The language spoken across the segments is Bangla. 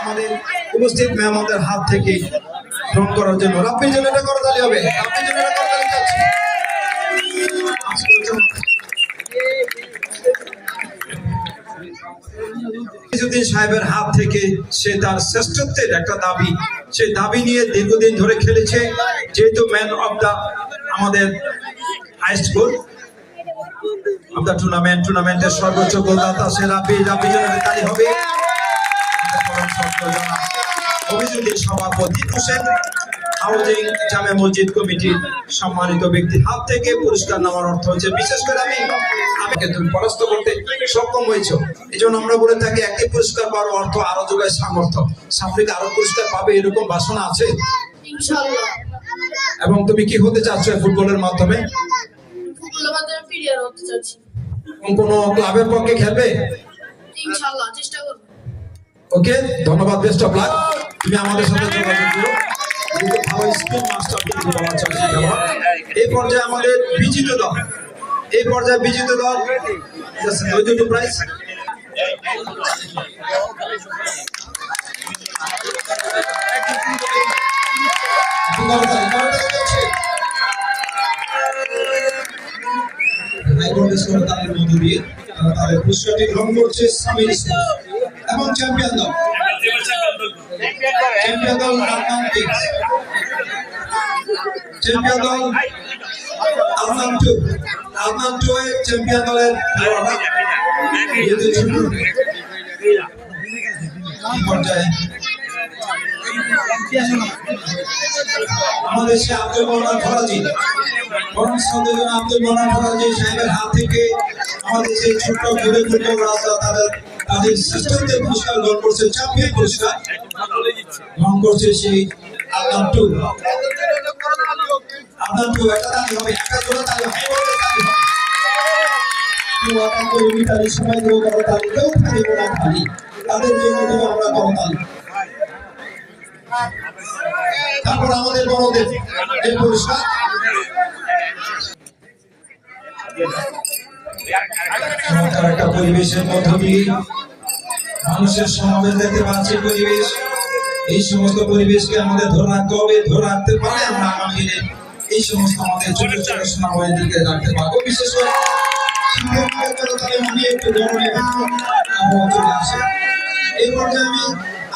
আমাদের উপস্থিত মেহমানদের হাত থেকে গ্রহণ করার জন্য। জন্য এটা হবে। জন্য এটা চাচ্ছি ইসুদ্দিন সাহেবের হাত থেকে সে তার শ্রেষ্ঠত্বের একটা দাবি সেই দাবি নিয়ে দীর্ঘদিন ধরে খেলেছে। যেহেতু ম্যান অফ দা আমাদের হাইস্ট গোল অফ টুর্নামেন্ট টুর্নামেন্টের সর্বোচ্চ গোলদাতা সে রাবি রাবি জন্য তালি হবে। অভিযোগের সভাপতি হোসেন হাউজিং জামে মসজিদ কমিটির সম্মানিত ব্যক্তির হাত থেকে পুরস্কার নেওয়ার অর্থ হচ্ছে বিশেষ করে আমি আমাকে তুমি পরাস্ত করতে সক্ষম হয়েছো। এই জন্য আমরা বলে থাকি একই পুরস্কার পাওয়ার অর্থ আরও যোগায় সামর্থ্য। সাফরিক আরও পুরস্কার পাবে এরকম বাসনা আছে? এবং তুমি কি হতে চাচ্ছ ফুটবলের মাধ্যমে? প্লেয়ার হতে চাচ্ছি। কোনো ক্লাবের পক্ষে খেলবে? ইনশাআল্লাহ চেষ্টা করব। ওকে ধন্যবাদ বেস্ট অফ লাক তুমি আমাদের সাথে যোগাযোগ করো। ভালো স্কিল মাস্টার তুমি বলা চাচ্ছি খেলা। এই পর্যায়ে আমাদের বিজিত দল। এই পর্যায়ে বিজিত দল দুটো প্রাইজ তাদের পুরস্কারটি গ্রহণ করছে ইসলাম এবং চ্যাম্পিয়ন দল। চ্যাম্পিয়ন দল কিংস চ্যাম্পিয়ন দল চ্যাম্পিয়ন দলের আব্দুল মোহাম্মদ ফরাজি সাহেবের হাত থেকে আমাদের সেই ছোট্ট ঘুরে রাস্তা তাদের তাদের শ্রেষ্ঠত্বের পুরস্কার গ্রহণ করছে চ্যাম্পিয়ন পুরস্কার গ্রহণ করছে সেই আল্লাহ টু। আল্লাহ টু, একটা তালি হবে, একটা জোড়া তালি হবে তাদের আমরা তারপর আমাদের বড়দের পুরস্কার চমৎকার একটা পরিবেশের মধ্য দিয়ে মানুষের সমাবেশ দেখতে পাচ্ছি পরিবেশ। এই সমস্ত পরিবেশকে আমাদের ধরে রাখতে হবে, ধরে রাখতে পারে আমরা আগামী দিনে এই সমস্ত আমাদের ছোট ছোট সোনাময়ীদেরকে রাখতে পারব। বিশেষ করে এই পর্যায়ে আমি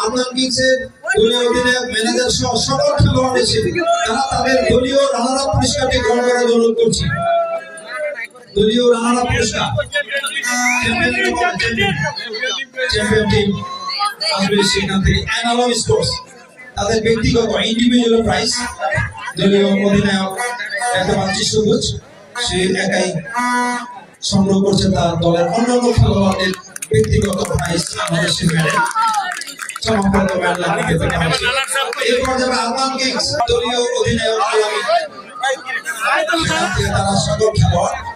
আদনান কিংসের দলীয় অধিনায়ক, ম্যানেজার সহ সকল খেলোয়াড় তারা তাদের দলীয় রানার পুরস্কারটি গ্রহণ করার অনুরোধ করছি। দলীয় রানার পুরস্কার চ্যাম্পিয়ন টিম আসবে সেখান থেকে অ্যানালম স্পোর্টস তাদের ব্যক্তিগত ইন্ডিভিজুয়াল দলীয় অধিনায়ক একটা সবুজ সে একাই সংগ্রহ করছে তার দলের অন্যান্য ব্যক্তিগত প্রাইজ আমাদের সে মেডেল দলীয় অধিনায়ক আলামী তারা খেলোয়াড়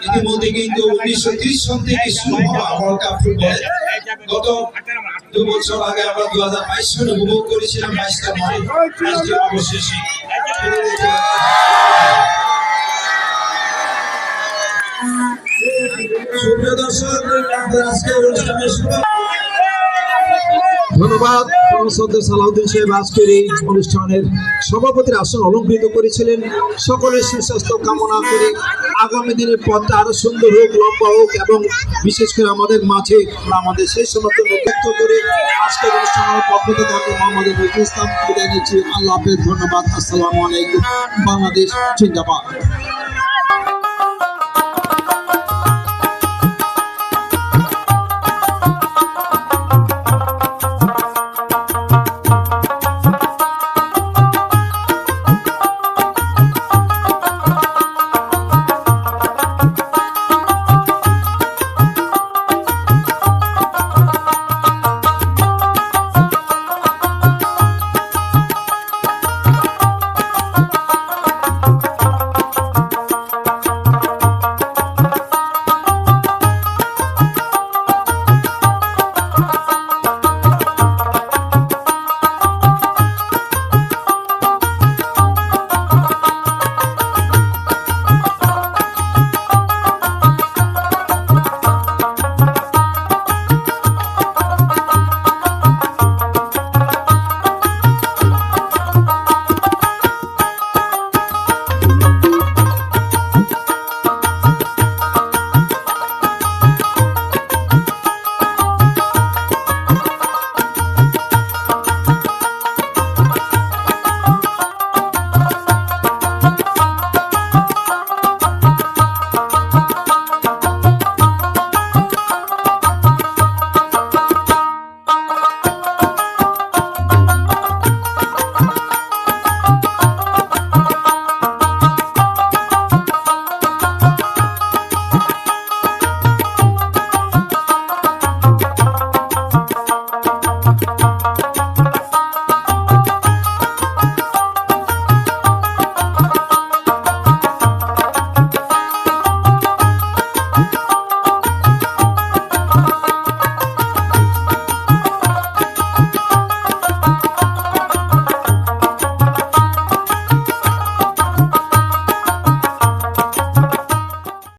ইতিমধ্যে কিন্তু উনিশশো ত্রিশ সন থেকে শুরু হওয়া ওয়ার্ল্ড কাপ ফুটবল গত দু বছর আগে আমরা দু হাজার বাইশ সালে উপভোগ করেছিলাম বাইশটা ম্যাচটি অবশেষে সুপ্রিয় দর্শক আজকে অনুষ্ঠানের শুভ ধন্যবাদ। সদ্য সালাউদ্দিন সাহেব আজকের এই অনুষ্ঠানের সভাপতির আসন অলঙ্কৃত করেছিলেন। সকলের সুস্বাস্থ্য কামনা করে আগামী দিনের পথটা আরও সুন্দর হোক, লম্বা হোক এবং বিশেষ করে আমাদের মাঝে আমাদের সেই সমস্ত ব্যক্ত করে আজকের অনুষ্ঠানের পক্ষ থেকে আমি মোহাম্মদ ইসলাম বিদায় নিচ্ছি। আল্লাহ হাফেজ, ধন্যবাদ। আসসালামু আলাইকুম। বাংলাদেশ জিন্দাবাদ।